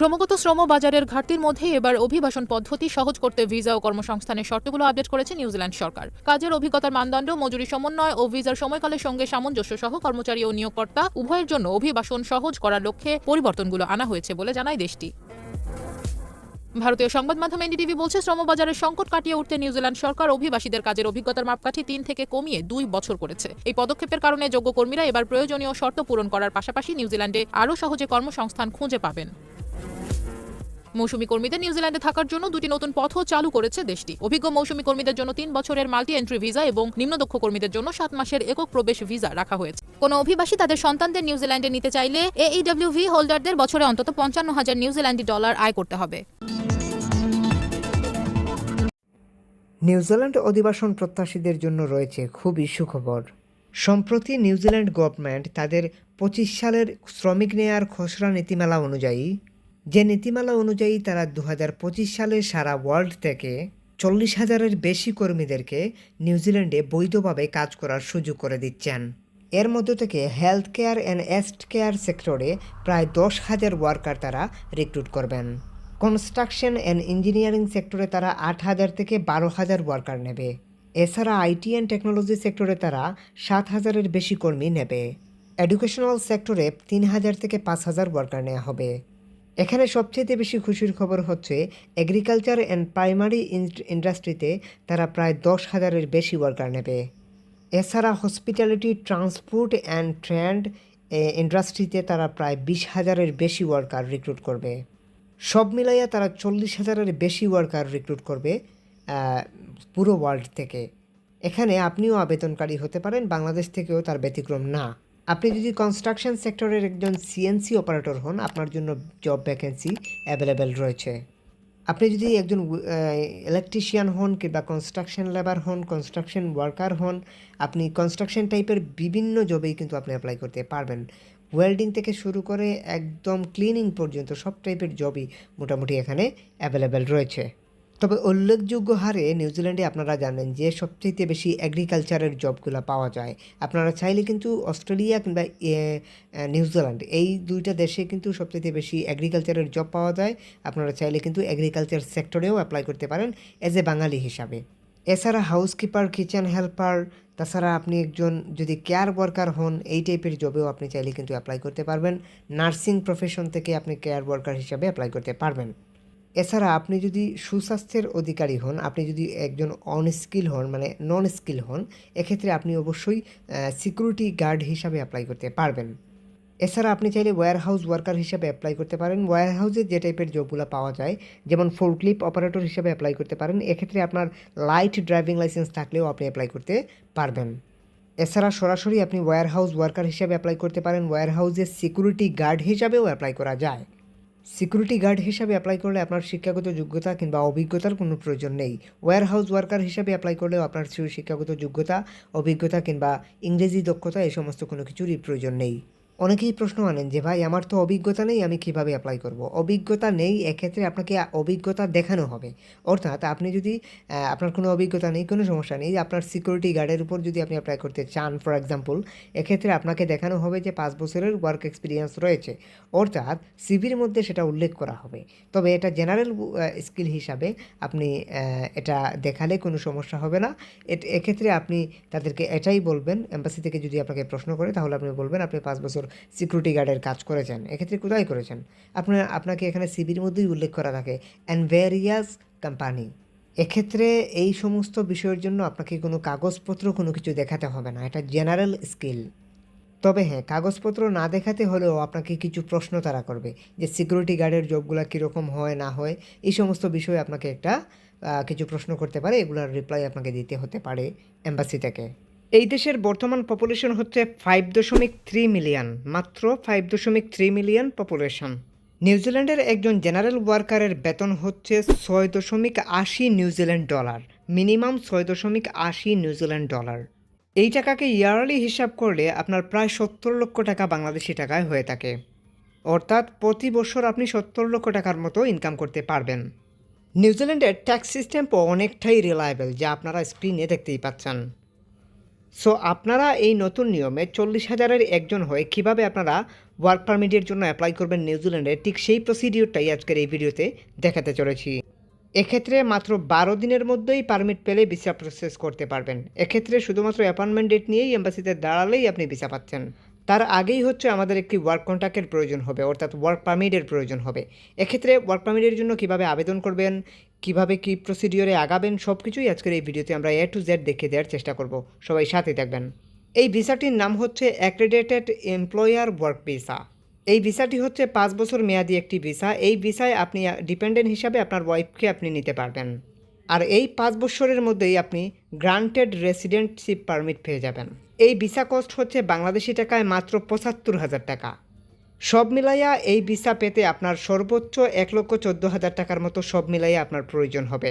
ক্রমাগত শ্রম বাজারের ঘাটতির মধ্যে এবার অভিবাসন পদ্ধতি সহজ করতে ভিসা ও কর্মসংস্থানের শর্তগুলো আপডেট করেছে নিউজিল্যান্ড সরকার। কাজের অভিজ্ঞতার মানদণ্ড, মজুরি সমন্বয় ও ভিসার সময়কালের সঙ্গে সামঞ্জস্য সহ কর্মচারী ও নিয়োগকর্তা উভয়ের জন্য অভিবাসন সহজ করার লক্ষ্যে পরিবর্তনগুলো আনা হয়েছে বলে জানায় দেশটি। ভারতীয় সংবাদ মাধ্যম এনডিটিভি বলছে শ্রমবাজারের সংকট কাটিয়ে উঠতে নিউজিল্যান্ড সরকার অভিবাসীদের কাজের অভিজ্ঞতার মাপকাঠি তিন থেকে কমিয়ে দুই বছর করেছে। এই পদক্ষেপের কারণে যোগ্য কর্মীরা এবার প্রয়োজনীয় শর্ত পূরণ করার পাশাপাশি নিউজিল্যান্ডে আরও সহজে কর্মসংস্থান খুঁজে পাবেন। মৌসুমী কর্মীদের নিউজিল্যান্ডে থাকার জন্য দুটি নতুন পথও চালু করেছে দেশটি। অভিজ্ঞ মৌসুমী কর্মীদের জন্য তিন বছরের মাল্টি এন্ট্রি ভিসা এবং নিম্নদক্ষ কর্মীদের জন্য সাত মাসের একক প্রবেশ ভিসা রাখা হয়েছে। কোনো অভিবাসী তাদের সন্তানদের নিউজিল্যান্ডে নিতে চাইলে এইডব্লিউ ভি হোল্ডারদের বছরে অন্তত পঞ্চান্ন হাজার নিউজিল্যান্ডি ডলার আয় করতে হবে। নিউজিল্যান্ড অধিবাসন প্রত্যাশীদের জন্য রয়েছে খুবই সুখবর। সম্প্রতি নিউজিল্যান্ড গভর্নমেন্ট তাদের পঁচিশ সালের শ্রমিক নেয়ার খসড়া নীতিমালা অনুযায়ী যে নীতিমালা অনুযায়ী তারা দু হাজার পঁচিশ সালে সারা ওয়ার্ল্ড থেকে চল্লিশ হাজারের বেশি কর্মীদেরকে নিউজিল্যান্ডে বৈধভাবে কাজ করার সুযোগ করে দিচ্ছেন। এর মধ্য থেকে হেলথ কেয়ার অ্যান্ড এস্ট কেয়ার সেক্টরে প্রায় দশ হাজার ওয়ার্কার তারা রিক্রুট করবেন। কনস্ট্রাকশন অ্যান্ড ইঞ্জিনিয়ারিং সেক্টরে তারা আট হাজার থেকে বারো হাজার ওয়ার্কার নেবে। এছাড়া আইটি অ্যান্ড টেকনোলজি সেক্টরে তারা সাত হাজারের বেশি কর্মী নেবে। এডুকেশনাল সেক্টরে তিন হাজার থেকে পাঁচ হাজার ওয়ার্কার নেওয়া হবে। এখানে সবচেয়ে বেশি খুশির খবর হচ্ছে এগ্রিকালচার অ্যান্ড প্রাইমারি ইন্ডাস্ট্রিতে তারা প্রায় দশ হাজারের বেশি ওয়ার্কার নেবে। এছাড়া হসপিটালিটি ট্রান্সপোর্ট অ্যান্ড ট্রেন্ড ইন্ডাস্ট্রিতে তারা প্রায় বিশ হাজারের বেশি ওয়ার্কার রিক্রুট করবে। সব মিলাইয়া তারা চল্লিশ হাজারের বেশি ওয়ার্কার রিক্রুট করবে পুরো ওয়ার্ল্ড থেকে। এখানে আপনিও আবেদনকারী হতে পারেন, বাংলাদেশ থেকেও তার ব্যতিক্রম না। আপনি যদি কনস্ট্রাকশন সেক্টরের একজন সিএনসি অপারেটর হন, আপনার জন্য জব ভ্যাকেন্সি অ্যাভেলেবেল রয়েছে। আপনি যদি একজন ইলেকট্রিশিয়ান হন কিংবা কনস্ট্রাকশন লেবার হন কনস্ট্রাকশন ওয়ার্কার হন, আপনি কনস্ট্রাকশন টাইপের বিভিন্ন জবেই কিন্তু আপনি অ্যাপ্লাই করতে পারবেন। ওয়েল্ডিং থেকে শুরু করে একদম ক্লিনিং পর্যন্ত সব টাইপের জবই মোটামুটি এখানে অ্যাভেলেবেল রয়েছে। তবে উল্লেখযোগ্য হারে নিউজিল্যান্ডে আপনারা জানেন যে সবচেয়ে বেশি এগ্রিকালচারের জবগুলো পাওয়া যায়। আপনারা চাইলে কিন্তু অস্ট্রেলিয়া কিংবা নিউজিল্যান্ড এই দুইটা দেশে কিন্তু সবচেয়ে বেশি এগ্রিকালচারের জব পাওয়া যায়। আপনারা চাইলে কিন্তু এগ্রিকালচার সেক্টরেও অ্যাপ্লাই করতে পারেন এজ এ বাঙালি হিসাবে। এছাড়া হাউসকিপার কিচেন হেল্পার তাছাড়া আপনি একজন যদি কেয়ার ওয়ার্কার হন, এই টাইপের জবেও আপনি চাইলে কিন্তু অ্যাপ্লাই করতে পারবেন। নার্সিং প্রফেশন থেকে আপনি কেয়ার ওয়ার্কার হিসাবে অ্যাপ্লাই করতে পারবেন। এছাড়া আপনি যদি সুস্বাস্থ্যের অধিকারী হন, আপনি যদি একজন অনস্কিল হন মানে নন স্কিল হন, এক্ষেত্রে আপনি অবশ্যই সিকিউরিটি গার্ড হিসাবে অ্যাপ্লাই করতে পারবেন। এছাড়া আপনি চাইলে ওয়্যার হাউস ওয়ার্কার হিসাবে অ্যাপ্লাই করতে পারেন। ওয়্যার হাউসে যে টাইপের জবগুলো পাওয়া যায়, যেমন ফোরক্লিপ অপারেটর হিসাবে অ্যাপ্লাই করতে পারেন। এক্ষেত্রে আপনার লাইট ড্রাইভিং লাইসেন্স থাকলেও আপনি অ্যাপ্লাই করতে পারবেন। এছাড়া সরাসরি আপনি ওয়্যার হাউস ওয়ার্কার হিসাবে অ্যাপ্লাই করতে পারেন। ওয়্যার হাউসের সিকিউরিটি গার্ড হিসাবেও অ্যাপ্লাই করা যায়। সিকিউরিটি গার্ড হিসাবে অ্যাপ্লাই করলে আপনার শিক্ষাগত যোগ্যতা কিংবা অভিজ্ঞতার কোনো প্রয়োজন নেই। ওয়্যার হাউস ওয়ার্কার হিসাবে অ্যাপ্লাই করলেও আপনার শিক্ষাগত যোগ্যতা, অভিজ্ঞতা কিংবা ইংরেজি দক্ষতা এই সমস্ত কোনো কিছুরই প্রয়োজন নেই। অনেকেই প্রশ্ন আনেন যে, ভাই, আমার তো অভিজ্ঞতা নেই, আমি কীভাবে অ্যাপ্লাই করব? অভিজ্ঞতা নেই, এক্ষেত্রে আপনাকে অভিজ্ঞতা দেখানো হবে। অর্থাৎ আপনি যদি আপনার কোনো অভিজ্ঞতা নেই, কোনো সমস্যা নেই, আপনার সিকিউরিটি গার্ডের উপর যদি আপনি অ্যাপ্লাই করতে চান ফর এক্সাম্পল এক্ষেত্রে আপনাকে দেখানো হবে যে, পাঁচ বছরের ওয়ার্ক এক্সপিরিয়েন্স রয়েছে। অর্থাৎ সিভির মধ্যে সেটা উল্লেখ করা হবে। তবে এটা জেনারেল স্কিল হিসাবে আপনি এটা দেখালে কোনো সমস্যা হবে না। এক্ষেত্রে আপনি তাদেরকে এটাই বলবেন এম্বাসি থেকে যদি আপনাকে প্রশ্ন করে, তাহলে আপনি বলবেন, আপনি পাঁচ বছর সিকিউরিটি গার্ডের কাজ করেছেন। এক্ষেত্রে কোথায় করেছেন? আপনার, আপনাকে এখানে সিভির মধ্যেই উল্লেখ করা থাকে অ্যান্ড ভ্যারিয়াস কোম্পানি এক্ষেত্রে এই সমস্ত বিষয়ের জন্য আপনাকে কোনো কাগজপত্র কোনো কিছু দেখাতে হবে না, এটা জেনারেল স্কিল তবে হ্যাঁ কাগজপত্র না দেখাতে হলেও আপনাকে কিছু প্রশ্ন তারা করবে, যে সিকিউরিটি গার্ডের জবগুলো কীরকম হয়, না হয়, এই সমস্ত বিষয়ে আপনাকে একটা কিছু প্রশ্ন করতে পারে, এগুলোর রিপ্লাই আপনাকে দিতে হতে পারে এম্বাসি থেকে। এই দেশের বর্তমান পপুলেশন হচ্ছে ফাইভ দশমিক থ্রি মিলিয়ন মাত্র ফাইভ দশমিক থ্রি মিলিয়ন পপুলেশন নিউজিল্যান্ডের একজন জেনারেল ওয়ার্কারের বেতন হচ্ছে ছয় দশমিক আশি নিউজিল্যান্ড ডলার মিনিমাম ছয় দশমিক আশি নিউজিল্যান্ড ডলার এই টাকাকে ইয়ারলি হিসাব করলে আপনার প্রায় সত্তর লক্ষ টাকা বাংলাদেশি টাকায় হয়ে থাকে। অর্থাৎ প্রতি বছর আপনি সত্তর লক্ষ টাকার মতো ইনকাম করতে পারবেন। নিউজিল্যান্ডের ট্যাক্স সিস্টেম অনেকটাই রিলায়েবল যা আপনারা স্ক্রিনে দেখতেই পাচ্ছেন। সো আপনারা এই নতুন নিয়মে চল্লিশ হাজারের একজন হয়ে কীভাবে আপনারা ওয়ার্ক পারমিটের জন্য অ্যাপ্লাই করবেন নিউজিল্যান্ডে ঠিক সেই প্রসিডিওরটাই আজকের এই ভিডিওতে দেখাতে চলেছি। এক্ষেত্রে মাত্র বারো দিনের মধ্যেই পারমিট পেলে ভিসা প্রসেস করতে পারবেন। এক্ষেত্রে শুধুমাত্র অ্যাপয়েন্টমেন্ট ডেট নিয়েই এম্বাসিতে দাঁড়ালেই আপনি ভিসা পাচ্ছেন। তার আগেই হচ্ছে আমাদের একটি ওয়ার্ক কন্ট্রাক্টের প্রয়োজন হবে, অর্থাৎ ওয়ার্ক পারমিটের প্রয়োজন হবে। এক্ষেত্রে ওয়ার্ক পারমিটের জন্য কীভাবে আবেদন করবেন কীভাবে কি প্রসিডিওরে আগাবেন সব কিছুই আজকের এই ভিডিওতে আমরা এ টু জেড দেখিয়ে দেওয়ার চেষ্টা করব। সবাই সাথে থাকবেন। এই ভিসাটির নাম হচ্ছে অ্যাক্রেডিটেড এমপ্লয়ার ওয়ার্ক ভিসা এই ভিসাটি হচ্ছে পাঁচ বছর মেয়াদি একটি ভিসা। এই ভিসায় আপনি ডিপেন্ডেন্ট হিসাবে আপনার ওয়াইফকে আপনি নিতে পারবেন। আর এই পাঁচ বছরের মধ্যেই আপনি গ্রান্টেড রেসিডেন্টশিপ পারমিট পেয়ে যাবেন। এই ভিসা কস্ট হচ্ছে বাংলাদেশি টাকায় মাত্র পঁচাত্তর হাজার টাকা। সব মিলাইয়া এই ভিসা পেতে আপনার সর্বোচ্চ এক লক্ষ চোদ্দ হাজার টাকার মতো সব মিলাইয়া আপনার প্রয়োজন হবে।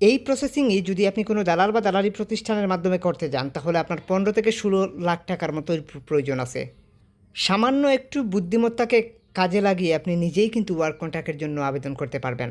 এই প্রসেসিংই যদি আপনি কোনো দালাল বা দালালি প্রতিষ্ঠানের মাধ্যমে করতে যান, তাহলে আপনার পনেরো থেকে ষোলো লাখ টাকার মতো প্রয়োজন আছে। সামান্য একটু বুদ্ধিমত্তাকে কাজে লাগিয়ে আপনি নিজেই কিন্তু ওয়ার্ক কন্ট্রাক্টের জন্য আবেদন করতে পারবেন।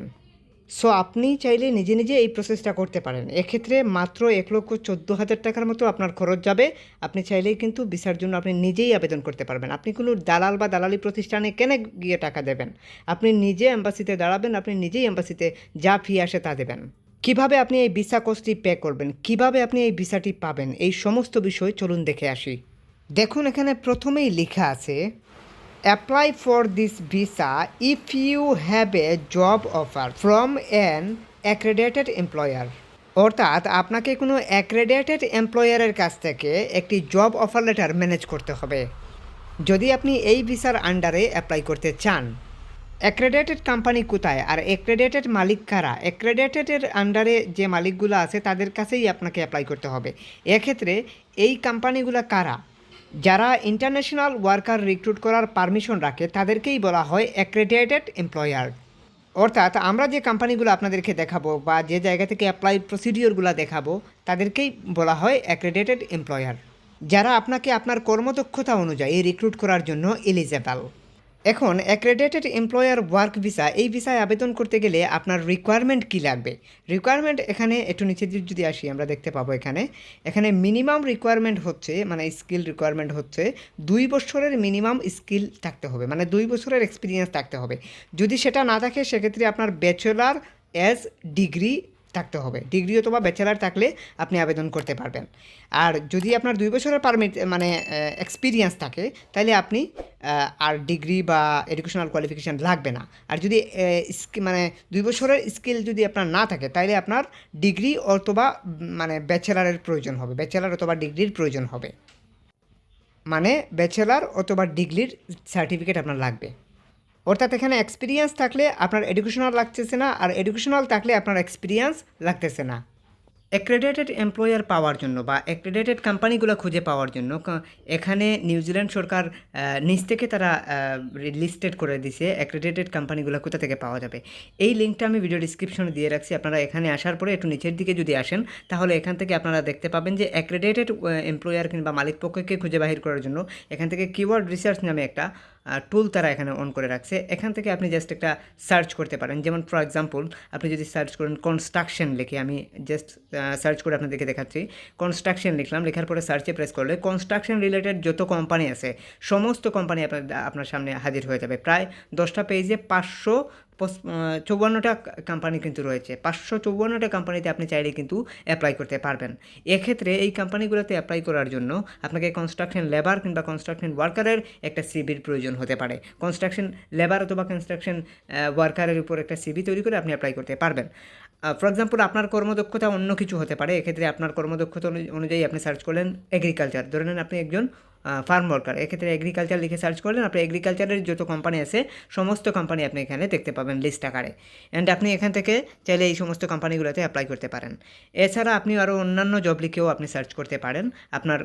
সো আপনি চাইলে নিজে নিজে এই প্রসেসটা করতে পারেন। এক্ষেত্রে মাত্র এক লক্ষ চোদ্দ হাজার টাকার মতো আপনার খরচ যাবে। আপনি চাইলেই কিন্তু ভিসার জন্য আপনি নিজেই আবেদন করতে পারবেন। আপনি কোনো দালাল বা দালালি প্রতিষ্ঠানে কেন গিয়ে টাকা দেবেন? আপনি নিজে এম্বাসিতে দাঁড়াবেন, আপনি নিজেই এম্বাসিতে যা ফি আসে তা দেবেন। কীভাবে আপনি এই ভিসা কোর্সটি পে করবেন? কীভাবে আপনি এই ভিসাটি পাবেন? এই সমস্ত বিষয় চলুন দেখে আসি। দেখুন, এখানে প্রথমেই লেখা আছে apply for this visa if you have a job offer from an accredited employer অর্থাৎ আপনাকে কোনো অ্যাক্রেডেটেড এমপ্লয়ারের কাছ থেকে একটি জব অফার লেটার ম্যানেজ করতে হবে। যদি আপনি এই ভিসার আন্ডারে অ্যাপ্লাই করতে চান। অ্যাক্রেডেটেড কোম্পানি কোথায় আর অ্যাক্রেডেটেড মালিক কারা? অ্যাক্রেডেটেডের আন্ডারে যে মালিকগুলো আছে তাদের কাছেই আপনাকে অ্যাপ্লাই করতে হবে। এক্ষেত্রে এই কোম্পানিগুলো কারা? যারা ইন্টারন্যাশনাল ওয়ার্কার রিক্রুট করার পারমিশন রাখে, তাদেরকেই বলা হয় অ্যাক্রেডিটেড এমপ্লয়ার অর্থাৎ আমরা যে কোম্পানিগুলো আপনাদেরকে দেখাবো বা যে জায়গা থেকে অ্যাপ্লাই প্রসিডিওরগুলো দেখাবো, তাদেরকেই বলা হয় অ্যাক্রেডিটেড এমপ্লয়ার যারা আপনাকে আপনার কর্মদক্ষতা অনুযায়ী রিক্রুট করার জন্য এলিজেবল এখন অ্যাক্রেডেটেড এমপ্লয়ার ওয়ার্ক ভিসা এই ভিসায় আবেদন করতে গেলে আপনার রিকোয়ারমেন্ট কী লাগবে? রিকোয়ারমেন্ট এখানে একটু নিচে যদি আসি, আমরা দেখতে পাবো এখানে। এখানে মিনিমাম রিকোয়ারমেন্ট হচ্ছে মানে স্কিল রিকোয়ারমেন্ট হচ্ছে, দুই বছরের মিনিমাম স্কিল থাকতে হবে মানে দুই বছরের এক্সপিরিয়েন্স থাকতে হবে। যদি সেটা না থাকে, সেক্ষেত্রে আপনার ব্যাচেলার অ্যাজ ডিগ্রি থাকতে হবে। ডিগ্রি অথবা ব্যাচেলার থাকলে আপনি আবেদন করতে পারবেন। আর যদি আপনার দুই বছরের পারমিট মানে এক্সপিরিয়েন্স থাকে, তাহলে আপনি আর ডিগ্রি বা এডুকেশনাল কোয়ালিফিকেশান লাগবে না। আর যদি মানে দুই বছরের স্কিল যদি আপনার না থাকে, তাহলে আপনার ডিগ্রি অথবা মানে ব্যাচেলারের প্রয়োজন হবে। ব্যাচেলার অথবা ডিগ্রির প্রয়োজন হবে। মানে ব্যাচেলার অথবা ডিগ্রির সার্টিফিকেট আপনার লাগবে। অর্থাৎ এখানে এক্সপিরিয়েন্স থাকলে আপনার এডুকেশনাল লাগতেছে না, আর এডুকেশনাল থাকলে আপনার এক্সপিরিয়েন্স লাগতেছে না। অ্যাক্রেডিটেড এমপ্লয়ার পাওয়ার জন্য বা অ্যাক্রেডিটেড কোম্পানিগুলো খুঁজে পাওয়ার জন্য এখানে নিউজিল্যান্ড সরকার নিজ থেকে তারা লিস্টেড করে দিছে অ্যাক্রেডিটেড কোম্পানিগুলো কোথা থেকে পাওয়া যাবে। এই লিঙ্কটা আমি ভিডিও ডিসক্রিপশনে দিয়ে রাখছি, আপনারা এখানে আসার পরে একটু নিচের দিকে যদি আসেন, তাহলে এখান থেকে আপনারা দেখতে পাবেন যে অ্যাক্রেডিটেড এমপ্লয়ার কিংবা মালিক পক্ষকে খুঁজে বাহির করার জন্য এখান থেকে কিওয়ার্ড রিসার্চ নামে একটা টুল তারা এখানে অন করে রাখছে। এখান থেকে আপনি জাস্ট একটা সার্চ করতে পারেন। যেমন ফর এক্সাম্পল আপনি যদি সার্চ করেন কনস্ট্রাকশন লিখে, আমি জাস্ট সার্চ করে আপনাদেরকে দেখাচ্ছি। কনস্ট্রাকশন লিখলাম, লেখার পরে সার্চে প্রেস করলে কনস্ট্রাকশন রিলেটেড যত কোম্পানি আছে, সমস্ত কোম্পানি আপনার আপনার সামনে হাজির হয়ে যাবে। প্রায় দশটা পেজে পাঁচশো চৌবান্নটা কোম্পানি কিন্তু রয়েছে। পাঁচশো চৌবান্নটা কোম্পানিতে আপনি চাইলে কিন্তু অ্যাপ্লাই করতে পারবেন। এক্ষেত্রে এই কোম্পানিগুলোতে অ্যাপ্লাই করার জন্য আপনাকে কনস্ট্রাকশন লেবার কিংবা কনস্ট্রাকশন ওয়ার্কারের একটা সিবির প্রয়োজন হতে পারে। কনস্ট্রাকশন লেবার অথবা কনস্ট্রাকশন ওয়ার্কারের উপর একটা সিবি তৈরি করে আপনি অ্যাপ্লাই করতে পারবেন। ফর এক্সাম্পল আপনার কর্মদক্ষতা অন্য কিছু হতে পারে। এক্ষেত্রে আপনার কর্মদক্ষতা অনু- অনুযায়ী আপনি সার্চ করলেন এগ্রিকালচার ধরে নেন আপনি একজন ফার্ম ওয়ার্কার এক্ষেত্রে এগ্রিকালচার লিখে সার্চ করলেন আপনি এগ্রিকালচারের যত কোম্পানি আছে, সমস্ত কোম্পানি আপনি এখানে দেখতে পাবেন লিস্ট আকারে। অ্যান্ড আপনি এখান থেকে চাইলে এই সমস্ত কোম্পানিগুলোতে অ্যাপ্লাই করতে পারেন। এছাড়া আপনি আরও অন্যান্য জব লিখেও আপনি সার্চ করতে পারেন। আপনার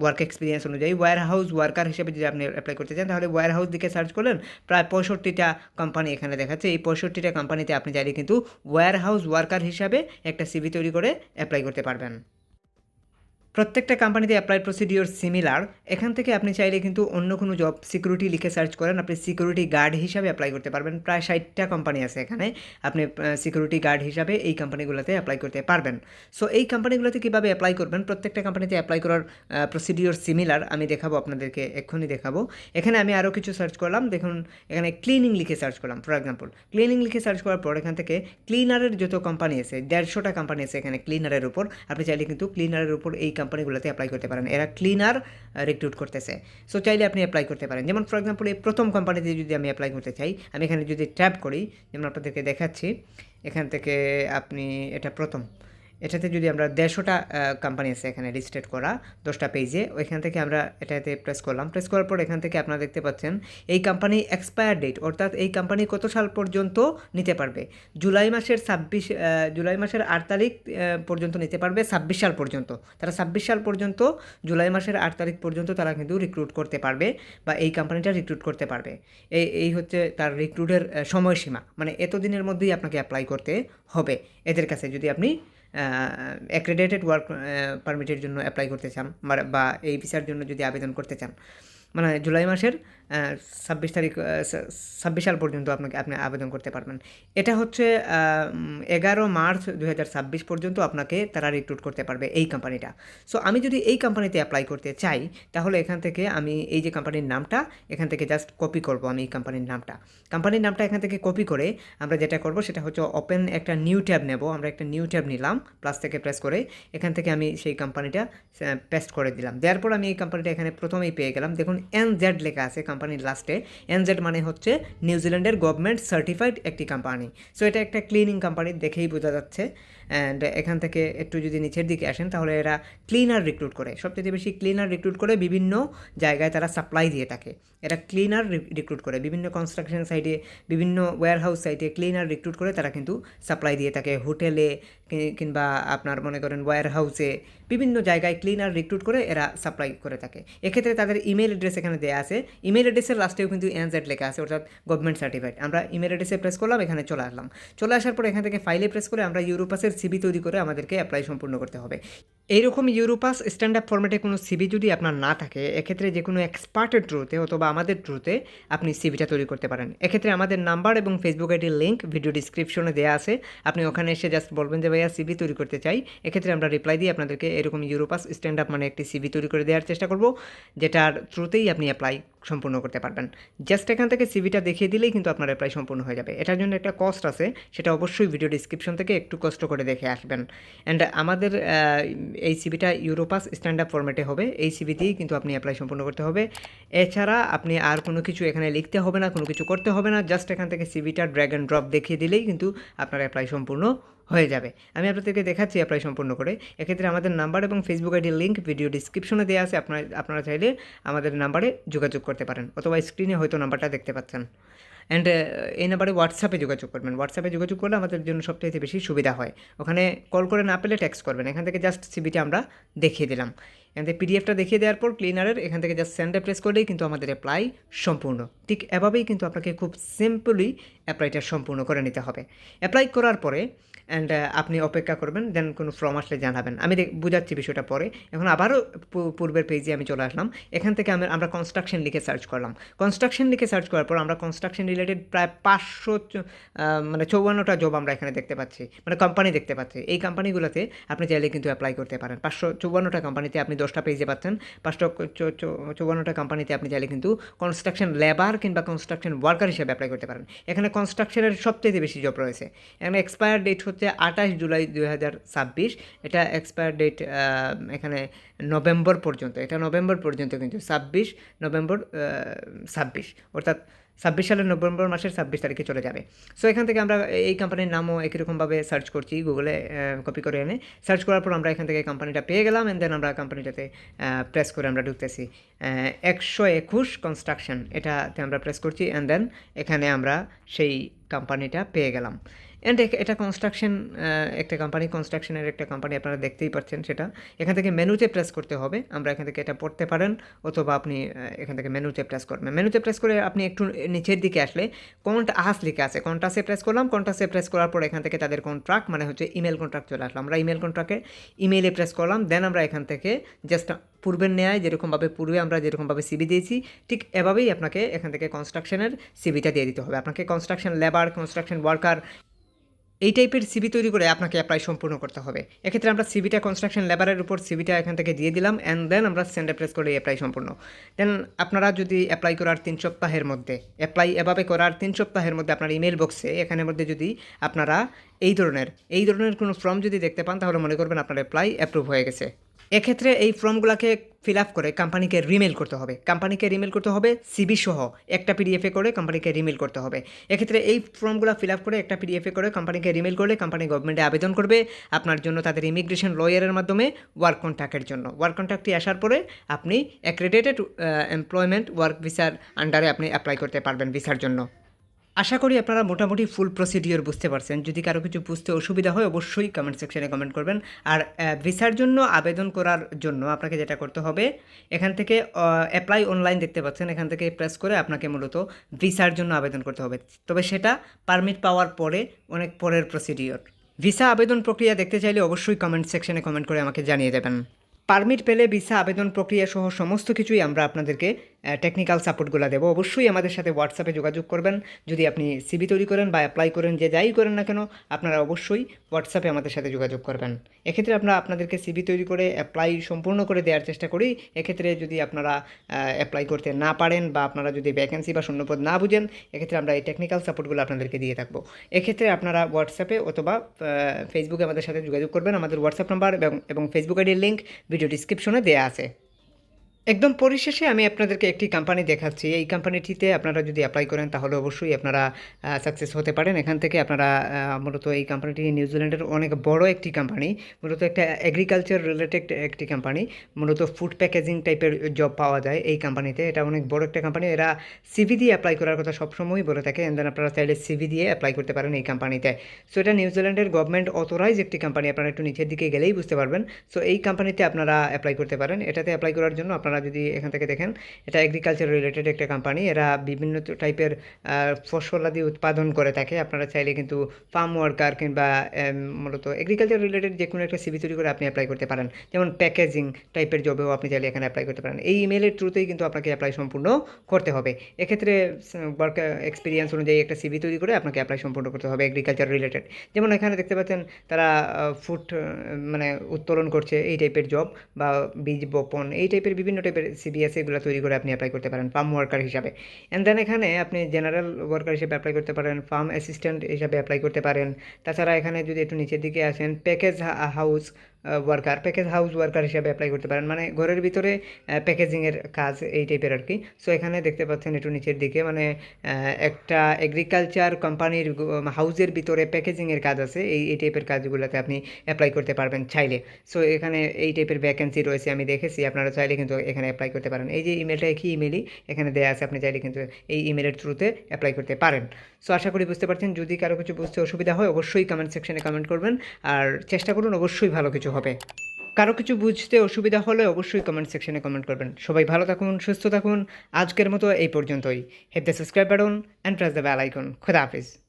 ওয়ার্ক এক্সপিরিয়েন্স অনুযায়ী ওয়্যার হাউস ওয়ার্কার হিসেবে যদি আপনি অ্যাপ্লাই করতে চান, তাহলে ওয়্যার হাউস দিকে সার্চ করলেন, প্রায় পঁয়ষট্টিটা কোম্পানি এখানে দেখাচ্ছে। এই পঁয়ষট্টিটা কোম্পানিতে আপনি চাইলে কিন্তু ওয়্যার হাউস ওয়ার্কার হিসাবে একটা সিভি তৈরি করে অ্যাপ্লাই করতে পারবেন। প্রত্যেকটা কোম্পানিতে অ্যাপ্লাই প্রসিডিওর সিমিলার এখান থেকে আপনি চাইলে কিন্তু অন্য কোনো জব সিকিউরিটি লিখে সার্চ করেন। আপনি সিকিউরিটি গার্ড হিসাবে অ্যাপ্লাই করতে পারবেন। প্রায় ষাটটা কোম্পানি আছে এখানে। আপনি সিকিউরিটি গার্ড হিসাবে এই কোম্পানিগুলোতে অ্যাপ্লাই করতে পারবেন। সো এই কোম্পানিগুলোতে কীভাবে অ্যাপ্লাই করবেন? প্রত্যেকটা কোম্পানিতে অ্যাপ্লাই করার প্রসিডিওর সিমিলার আমি দেখাবো আপনাদেরকে, এক্ষুনি দেখাবো। এখানে আমি আরও কিছু সার্চ করলাম। দেখুন, এখানে ক্লিনিং লিখে সার্চ করলাম ফর এক্সাম্পল ক্লিনিং লিখে সার্চ করার পর এখান থেকে ক্লিনারের যত কোম্পানি আছে, দেড়শোটা কোম্পানি আছে এখানে ক্লিনারের উপর। আপনি চাইলে কিন্তু ক্লিনারের উপর এই কোম্পানিগুলোতে অ্যাপ্লাই করতে পারেন। এরা ক্লিনার রিক্রুট করতেছে। সো চাইলে আপনি অ্যাপ্লাই করতে পারেন। যেমন ফর এক্সাম্পল এই প্রথম কোম্পানিতে যদি আমি অ্যাপ্লাই করতে চাই, আমি এখানে যদি ট্যাপ করি, যেমন আপনাদেরকে দেখাচ্ছি, এখান থেকে আপনি এটা প্রথম এটাতে যদি আমরা দেড়শোটা কোম্পানি আছে এখানে রেজিস্ট্রেট করা, দশটা পেজে ওইখান থেকে আমরা এটাতে প্রেস করলাম। প্রেস করার পর এখান থেকে আপনারা দেখতে পাচ্ছেন, এই কোম্পানি এক্সপায়ার ডেট অর্থাৎ এই কোম্পানি কত সাল পর্যন্ত নিতে পারবে? জুলাই মাসের ছাব্বিশ জুলাই মাসের আট তারিখ পর্যন্ত নিতে পারবে ছাব্বিশ সাল পর্যন্ত। তারা ছাব্বিশ সাল পর্যন্ত, জুলাই মাসের আট তারিখ পর্যন্ত তারা কিন্তু রিক্রুট করতে পারবে বা এই কোম্পানিটা রিক্রুট করতে পারবে। এই এই হচ্ছে তার রিক্রুটের সময়সীমা। মানে এতদিনের মধ্যেই আপনাকে অ্যাপ্লাই করতে হবে। এদের কাছে যদি আপনি অ্যাক্রেডিটেড ওয়ার্ক পারমিটের জন্য অ্যাপ্লাই করতে চান, বা- এই ভিসার জন্য যদি আবেদন করতে চান। মানে জুলাই মাসের ছাব্বিশ তারিখ ছাব্বিশ সাল পর্যন্ত আপনাকে, আপনি আবেদন করতে পারবেন। এটা হচ্ছে এগারো মার্চ দু হাজার ছাব্বিশ পর্যন্ত আপনাকে তারা রিক্রুট করতে পারবে এই কোম্পানিটা সো আমি যদি এই কোম্পানিতে অ্যাপ্লাই করতে চাই, তাহলে এখান থেকে আমি এই যে কোম্পানির নামটা, এখান থেকে জাস্ট কপি করব আমি এই কোম্পানির নামটা। কোম্পানির নামটা এখান থেকে কপি করে আমরা যেটা করব, সেটা হচ্ছে ওপেন একটা নিউ ট্যাব নেব। আমরা একটা নিউ ট্যাব নিলাম প্লাস থেকে প্রেস করে এখান থেকে আমি সেই কোম্পানিটা পেস্ট করে দিলাম। দেওয়ার পর আমি এই কোম্পানিটা এখানে প্রথমেই পেয়ে গেলাম। দেখুন এন জেড লেখা আছে কোম্পানির লাস্টে এনজেড মানে হচ্ছে নিউজিল্যান্ডের গভর্নমেন্ট সার্টিফাইড একটি কোম্পানি সো এটা একটা ক্লিনিং কোম্পানি দেখেই বোঝা যাচ্ছে। অ্যান্ড এখান থেকে একটু যদি নিচের দিকে আসেন, তাহলে এরা ক্লিনার রিক্রুট করে। সবচেয়ে বেশি ক্লিনার রিক্রুট করে বিভিন্ন জায়গায় তারা সাপ্লাই দিয়ে থাকে। এরা ক্লিনার রিক্রুট করে। বিভিন্ন কনস্ট্রাকশন সাইটে বিভিন্ন ওয়্যারহাউস সাইটে ক্লিনার রিক্রুট করে তারা কিন্তু সাপ্লাই দিয়ে থাকে। হোটেলে কিংবা আপনার মনে করেন ওয়্যারহাউসে বিভিন্ন জায়গায় ক্লিনার রিক্রুট করে এরা সাপ্লাই করে থাকে। এক্ষেত্রে তাদের ইমেল অ্যাড্রেস এখানে দেওয়া আছে। ইমেল অ্যাড্রেসের লাস্টেও কিন্তু এনজেড লেখা আছে, অর্থাৎ গভর্নমেন্ট সার্টিফাইড আমরা ইমেল অ্যাড্রেসে প্রেস করলাম, এখানে চলে আসলাম। চলে আসার পর এখান থেকে ফাইলে প্রেস করে আমরা ইউরোপাসের সিবি তৈরি করে আমাদেরকে অ্যাপ্লাই সম্পূর্ণ করতে হবে। এইরকম ইউরোপাস স্ট্যান্ড আপ ফরম্যাটে কোনো সিবি যদি আপনার না থাকে, এক্ষেত্রে যে কোনো এক্সপার্টের থ্রুতে অথবা আমাদের থ্রুতে আপনি সিবিটা তৈরি করতে পারেন। এক্ষেত্রে আমাদের নাম্বার এবং ফেসবুক আইডির লিঙ্ক ভিডিও ডিসক্রিপশনে দেওয়া আছে। আপনি ওখানে এসে জাস্ট বলবেন যে, ভাইয়া সিবি তৈরি করতে চাই। এক্ষেত্রে আমরা রিপ্লাই দিয়ে আপনাদেরকে এরকম ইউরোপাস স্ট্যান্ড আপ মানে একটি সিবি তৈরি করে দেওয়ার চেষ্টা করব, যেটার থ্রুতেই আপনি অ্যাপ্লাই সম্পূর্ণ করতে পারবেন। জাস্ট এখান থেকে সিবিটা দেখিয়ে দিলেই কিন্তু আপনার অ্যাপ্লাই সম্পূর্ণ হয়ে যাবে। এটার জন্য একটা কস্ট আছে। সেটা অবশ্যই ভিডিও ডিসক্রিপশন থেকে একটু কষ্ট করে দেখে আসবেন। অ্যান্ড আমাদের এই সিবিটা ইউরোপাস স্ট্যান্ড আপ ফরম্যাটে হবে। এই সিবিতেই কিন্তু আপনি অ্যাপ্লাই সম্পূর্ণ করতে হবে। এছাড়া আপনি আর কোনো কিছু এখানে লিখতে হবে না, কোনো কিছু করতে হবে না। জাস্ট এখান থেকে সিবিটা ড্র্যাগ অ্যান্ড ড্রপ দেখিয়ে দিলেই কিন্তু আপনার অ্যাপ্লাই সম্পূর্ণ হয়ে যাবে। আমি আপনাদেরকে দেখাচ্ছি অ্যাপ্লাই সম্পূর্ণ করে। এক্ষেত্রে আমাদের নাম্বার এবং ফেসবুক আইডির লিঙ্ক ভিডিও ডিসক্রিপশনে দেওয়া আছে। আপনারা আপনারা চাইলে আমাদের নাম্বারে যোগাযোগ করতে পারেন। অথবা স্ক্রিনে হয়তো নাম্বারটা দেখতে পাচ্ছেন। অ্যান্ড এই নাম্বারে হোয়াটসঅ্যাপে যোগাযোগ করবেন। হোয়াটসঅ্যাপে যোগাযোগ করলে আমাদের জন্য সবথেকে বেশি সুবিধা হয়। ওখানে কল করে না পেলে ট্যাক্স করবেন। এখান থেকে জাস্ট সিবিটা আমরা দেখিয়ে দিলাম। এখান থেকে পিডিএফটা দেখিয়ে দেওয়ার পর ক্লিনারের এখান থেকে জাস্ট স্যান্ডে প্রেস করলেই কিন্তু আমাদের অ্যাপ্লাই সম্পূর্ণ। ঠিক এভাবেই কিন্তু আপনাকে খুব সিম্পলি অ্যাপ্লাইটা সম্পূর্ণ করে নিতে হবে। অ্যাপ্লাই করার পরে অ্যান্ড আপনি অপেক্ষা করবেন দেন কোনো ফর্ম আসলে জানাবেন। আমি বুঝাচ্ছি বিষয়টা পরে। এখন আবারও পূর্বের পেজে আমি চলে আসলাম। এখান থেকে আমি, আমরা কনস্ট্রাকশন লিখে সার্চ করলাম। কনস্ট্রাকশন লিখে সার্চ করার পর আমরা কনস্ট্রাকশন রিলেটেড প্রায় পাঁচশো মানে চৌবান্নটা জব আমরা এখানে দেখতে পাচ্ছি। মানে কোম্পানি দেখতে পাচ্ছি। এই কোম্পানিগুলোতে আপনি চাইলে কিন্তু অ্যাপ্লাই করতে পারেন। পাঁচশো চৌবান্নটা কোম্পানিতে আপনি দশটা পেজে পাচ্ছেন। পাঁচশো চৌবান্নটা কোম্পানিতে আপনি চাইলে কিন্তু কনস্ট্রাকশন লেবার কিংবা কনস্ট্রাকশন ওয়ার্কার হিসেবে অ্যাপ্লাই করতে পারেন। এখানে কনস্ট্রাকশনের সবচেয়ে বেশি জব রয়েছে। এখানে এক্সপায়ার ডেট হচ্ছে আঠাশ জুলাই দুই হাজার ছাব্বিশ। এটা এক্সপায়ার ডেট এখানে নভেম্বর পর্যন্ত। এটা নভেম্বর পর্যন্ত কিন্তু, ছাব্বিশ নভেম্বর ছাব্বিশ। অর্থাৎ ছাব্বিশ সালের নভেম্বর মাসের ছাব্বিশ তারিখে চলে যাবে। সো এখান থেকে আমরা এই কোম্পানির নামও একই রকমভাবে সার্চ করছি গুগলে কপি করে এনে। সার্চ করার পর আমরা এখান থেকে কোম্পানিটা পেয়ে গেলাম অ্যান্ড দেন আমরা কোম্পানিটাতে প্রেস করে আমরা ঢুকতেছি। একশো একুশ কনস্ট্রাকশন এটাতে আমরা প্রেস করছি অ্যান্ড দেন এখানে আমরা সেই কোম্পানিটা পেয়ে গেলাম। অ্যান্ড এটা কনস্ট্রাকশন একটা কোম্পানি কনস্ট্রাকশনের একটা কোম্পানি আপনারা দেখতেই পাচ্ছেন সেটা। এখান থেকে মেনুতে প্রেস করতে হবে। আমরা এখান থেকে এটা পড়তে পারেন, অথবা আপনি এখান থেকে মেনুতে প্রেস করবেন। মেনুতে প্রেস করে আপনি একটু নিচের দিকে আসলে কন্ট আস লিখে আছে। কন্টাসে প্রেস করলাম কন্টাসে প্রেস করার পর এখান থেকে তাদের কন্ট্রাক্ট মানে হচ্ছে ইমেল কন্ট্রাক্ট চলে আসলো। আমরা ইমেল কন্ট্রাক্টে ইমেইলে প্রেস করলাম দেন আমরা এখান থেকে জাস্ট পূর্বের ন্যায় যেরকমভাবে পূর্বে আমরা যেরকমভাবে সিবি দিয়েছি, ঠিক এভাবেই আপনাকে এখান থেকে কনস্ট্রাকশনের সিবিটা দিয়ে দিতে হবে। আপনাকে কনস্ট্রাকশন লেবার কনস্ট্রাকশন ওয়ার্কার এই টাইপের সিবি তৈরি করে আপনাকে অ্যাপ্লাই সম্পূর্ণ করতে হবে। এক্ষেত্রে আমরা সিবিটা কনস্ট্রাকশন লেবারের উপর সিবিটা এখান থেকে দিয়ে দিলাম অ্যান্ড দেন আমরা সেন্ডে প্রেস করে অ্যাপ্লাই সম্পূর্ণ। দেন আপনারা যদি অ্যাপ্লাই করার তিন সপ্তাহের মধ্যে অ্যাপ্লাই এভাবে করার তিন সপ্তাহের মধ্যে আপনার ইমেল বক্সে এখানের মধ্যে যদি আপনারা এই ধরনের এই ধরনের কোনো ফর্ম যদি দেখতে পান, তাহলে মনে করবেন আপনার অ্যাপ্লাই অ্যাপ্রুভ হয়ে গেছে। এক্ষেত্রে এই ফর্মগুলোকে ফিল আপ করে কোম্পানিকে রিমেল করতে হবে। কোম্পানিকে রিমেল করতে হবে সিবি সহ একটা পিডিএফে করে কোম্পানিকে রিমেল করতে হবে। এক্ষেত্রে এই ফর্মগুলো ফিল আপ করে একটা পিডিএফে করে কোম্পানিকে রিমেল করলে কোম্পানি গভর্নমেন্টে আবেদন করবে। আপনার জন্য তাদের ইমিগ্রেশন লয়ারের মাধ্যমে ওয়ার্ক কন্ট্রাক্টের জন্য। ওয়ার্ক কন্ট্রাক্টটি আসার পরে আপনি অ্যাক্রেডিটেড এমপ্লয়মেন্ট ওয়ার্ক ভিসার আন্ডারে আপনি অ্যাপ্লাই করতে পারবেন ভিসার জন্য। আশা করি আপনারা মোটামুটি ফুল প্রসিডিওর বুঝতে পারছেন। যদি কারও কিছু বুঝতে অসুবিধা হয়, অবশ্যই কমেন্ট সেকশনে কমেন্ট করবেন। আর ভিসার জন্য আবেদন করার জন্য আপনাকে যেটা করতে হবে, এখান থেকে অ্যাপ্লাই অনলাইন দেখতে পাচ্ছেন, এখান থেকে প্রেস করে আপনাকে মূলত ভিসার জন্য আবেদন করতে হবে। তবে সেটা পারমিট পাওয়ার পরে অনেক পরের প্রসিডিওর ভিসা আবেদন প্রক্রিয়া দেখতে চাইলে অবশ্যই কমেন্ট সেকশনে কমেন্ট করে আমাকে জানিয়ে দেবেন। পারমিট পেলে ভিসা আবেদন প্রক্রিয়া সহ সমস্ত কিছুই আমরা আপনাদেরকে টেকনিক্যাল সাপোর্টগুলো দেবো। অবশ্যই আমাদের সাথে হোয়াটসঅ্যাপে যোগাযোগ করবেন। যদি আপনি সিবি তৈরি করেন বা অ্যাপ্লাই করেন, যে যাই করেন না কেন, আপনারা অবশ্যই হোয়াটসঅ্যাপে আমাদের সাথে যোগাযোগ করবেন। এক্ষেত্রে আমরা আপনাদেরকে সিবি তৈরি করে অ্যাপ্লাই সম্পূর্ণ করে দেওয়ার চেষ্টা করি। এক্ষেত্রে যদি আপনারা অ্যাপ্লাই করতে না পারেন বা আপনারা যদি ভ্যাকেন্সি বা শূন্যপদ না বুঝেন, এক্ষেত্রে আমরা এই টেকনিক্যাল সাপোর্টগুলো আপনাদেরকে দিয়ে থাকব। এক্ষেত্রে আপনারা হোয়াটসঅ্যাপে অথবা ফেসবুকে আমাদের সাথে যোগাযোগ করবেন। আমাদের হোয়াটসঅ্যাপ নাম্বার এবং ফেসবুক আইডির লিঙ্ক ভিডিও ডিসক্রিপশনে দেওয়া আছে। একদম পরিশেষে আমি আপনাদেরকে একটি কোম্পানি দেখাচ্ছি। এই কোম্পানিটিতে আপনারা যদি অ্যাপ্লাই করেন, তাহলে অবশ্যই আপনারা সাকসেস হতে পারেন। এখান থেকে আপনারা মূলত এই কোম্পানিটি নিউজিল্যান্ডের অনেক বড় একটি কোম্পানি মূলত একটা এগ্রিকালচার রিলেটেড একটি কোম্পানি মূলত ফুড প্যাকেজিং টাইপের জব পাওয়া যায় এই কোম্পানিতে এটা অনেক বড় একটা কোম্পানি এরা সিভি দিয়ে অ্যাপ্লাই করার কথা সবসময়ই বলে থাকে। এন্ড দেন আপনারা চাইলে সিভি দিয়ে অ্যাপ্লাই করতে পারেন এই কোম্পানিতে সো এটা নিউজিল্যান্ডের গভর্নমেন্ট অথরাইজ একটি কোম্পানি আপনারা একটু নিচের দিকে গেলেই বুঝতে পারবেন। সো এই কোম্পানিতে আপনারা অ্যাপ্লাই করতে পারেন। এটাতে অ্যাপ্লাই করার জন্য আপনারা যদি এখান থেকে দেখেন, এটা এগ্রিকালচার রিলেটেড একটা কোম্পানি এরা বিভিন্ন টাইপের ফসলাদি উৎপাদন করে থাকে। আপনারা চাইলে কিন্তু ফার্ম ওয়ার্কার কিংবা মূলত এগ্রিকালচার রিলেটেড যে কোনো একটা সিবি তৈরি করে আপনি অ্যাপ্লাই করতে পারেন। যেমন প্যাকেজিং টাইপের জবেও আপনি চাইলে এখানে অ্যাপ্লাই করতে পারেন। এই ইমেলের থ্রুতেই কিন্তু আপনাকে অ্যাপ্লাই সম্পূর্ণ করতে হবে। এক্ষেত্রে ওয়ার্ক এক্সপিরিয়েন্স অনুযায়ী একটা সিবি তৈরি করে আপনাকে অ্যাপ্লাই সম্পূর্ণ করতে হবে এগ্রিকালচার রিলেটেড যেমন এখানে দেখতে পাচ্ছেন, তারা ফুড মানে উত্তোলন করছে এই টাইপের জব বা বীজ বপন, এই টাইপের বিভিন্ন টাইপের সিবিএস এগুলো তৈরি করে আপনি অ্যাপ্লাই করতে পারেন ফার্ম ওয়ার্কার হিসাবে. অ্যান্ড দেন এখানে আপনি জেনারেল ওয়ার্কার হিসেবে অ্যাপ্লাই করতে পারেন ফার্ম অ্যাসিস্ট্যান্ট হিসাবে অ্যাপ্লাই করতে পারেন। তাছাড়া এখানে যদি একটু নিচের দিকে আসেন package house worker package house worker হিসাবে অ্যাপ্লাই করতে পারেন। মানে ঘরের ভিতরে প্যাকেজিংয়ের কাজ এই টাইপের আর কি সো এখানে দেখতে পাচ্ছেন একটু নিচের দিকে মানে একটা এগ্রিকালচার কোম্পানির হাউজের ভিতরে প্যাকেজিংয়ের কাজ আছে। এই এই টাইপের কাজগুলোতে আপনি অ্যাপ্লাই করতে পারবেন চাইলে। সো এখানে এই টাইপের ভ্যাকেন্সি রয়েছে, আমি দেখেছি। আপনারা চাইলে কিন্তু এখানে অ্যাপ্লাই করতে পারেন। এই যে ইমেলটা একই ইমেলই এখানে দেওয়া আছে, আপনি চাইলে কিন্তু এই ইমেলের থ্রুতে অ্যাপ্লাই করতে পারেন। সো আশা করি বুঝতে পারছেন। যদি কারও কিছু বুঝতে অসুবিধা হয়, অবশ্যই কমেন্ট সেকশনে কমেন্ট করবেন। আর চেষ্টা করুন, অবশ্যই ভালো কিছু হবে। কারও কিছু বুঝতে অসুবিধা হলে অবশ্যই কমেন্ট সেকশনে কমেন্ট করবেন। সবাই ভালো থাকুন, সুস্থ থাকুন। আজকের মতো এই পর্যন্তই। Hit the subscribe button and press the bell icon খুদা হাফিজ।